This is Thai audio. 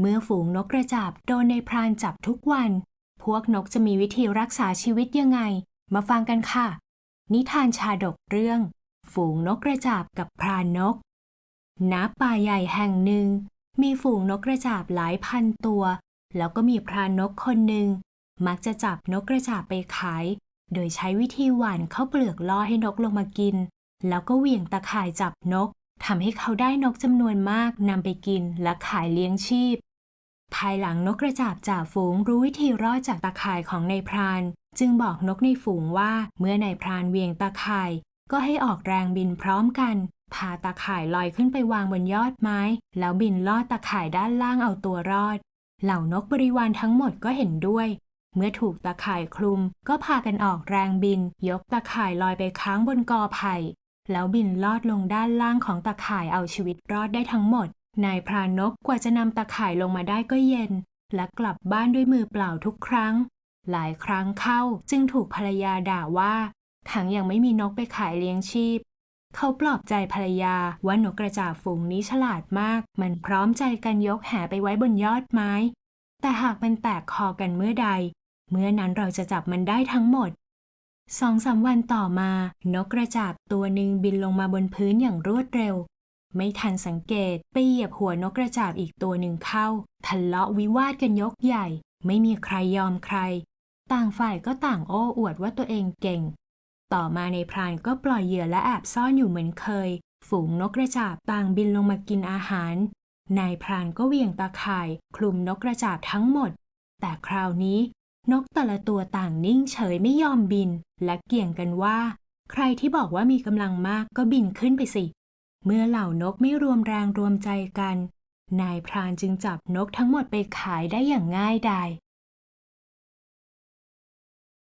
เมื่อฝูงนกกระจาบโดนในพรานจับทุกวัน พวกนกจะมีวิธีรักษาชีวิตยังไง มาฟังกันค่ะ นิทานชาดกเรื่อง ฝูงนกกระจาบกับพรานนก ณ ป่าใหญ่แห่งหนึ่ง มีฝูงนกกระจาบหลายพันตัว แล้วก็มีพรานนกคนหนึ่ง มักจะจับนกกระจาบไปขาย โดยใช้วิธีหว่านข้าวเปลือกล่อให้นกลงมากิน แล้วก็เหวี่ยงตะข่ายจับนกทำให้เขาได้นกจำนวนมากนำไปกินและขายเลี้ยงชีพ ภายหลังนกกระจาบจ่าฝูงรู้วิธีรอดจากตะข่ายของนายพราน จึงบอกนกในฝูงว่าเมื่อนายพรานเวียงตะข่าย ก็ให้ออกแรงบินพร้อมกัน พาตะข่ายลอยขึ้นไปวางบนยอดไม้ แล้วบินลอดตะข่ายด้านล่างเอาตัวรอด เหล่านกบริวารทั้งหมดก็เห็นด้วย เมื่อถูกตะข่ายคลุม ก็พากันออกแรงบิน ยกตะข่ายลอยไปค้างบนกอไผ่แล้วบินลอดลงด้านล่างของตะข่ายเอาชีวิตรอดได้ทั้งหมด นายพรานนกกว่าจะนำตะข่ายลงมาได้ก็เย็น และกลับบ้านด้วยมือเปล่าทุกครั้ง หลายครั้งเข้าจึงถูกภรรยาด่าว่า ทั้งยังไม่มีนกไปขายเลี้ยงชีพ เขาปลอบใจภรรยาว่านกกระจาบฝูงนี้ฉลาดมาก มันพร้อมใจกันยกแหไปไว้บนยอดไม้ แต่หากมันแตกคอกันเมื่อใด เมื่อนั้นเราจะจับมันได้ทั้งหมดสองสามวันต่อมา นกกระจาบตัวหนึ่งบินลงมาบนพื้นอย่างรวดเร็ว ไม่ทันสังเกตไปเหยียบหัวนกกระจาบอีกตัวหนึ่งเข้าทะเลาะวิวาทกันยกใหญ่ ไม่มีใครยอมใคร ต่างฝ่ายก็ต่างโอ้อวดว่าตัวเองเก่ง ต่อมาในพรานก็ปล่อยเหยื่อและแอบซ่อนอยู่เหมือนเคย ฝูงนกกระจาบต่างบินลงมากินอาหาร นายพรานก็เวี่ยงตาข่าย คลุมนกกระจาบทั้งหมด แต่คราวนี้ นกแต่ละตัวต่างนิ่งเฉยไม่ยอมบิน และเกี่ยงกันว่า ใครที่บอกว่ามีกำลังมากก็บินขึ้นไปสิ เมื่อเหล่านกไม่รวมแรงรวมใจกัน นายพรานจึงจับนกทั้งหมดไปขายได้อย่างง่ายดาย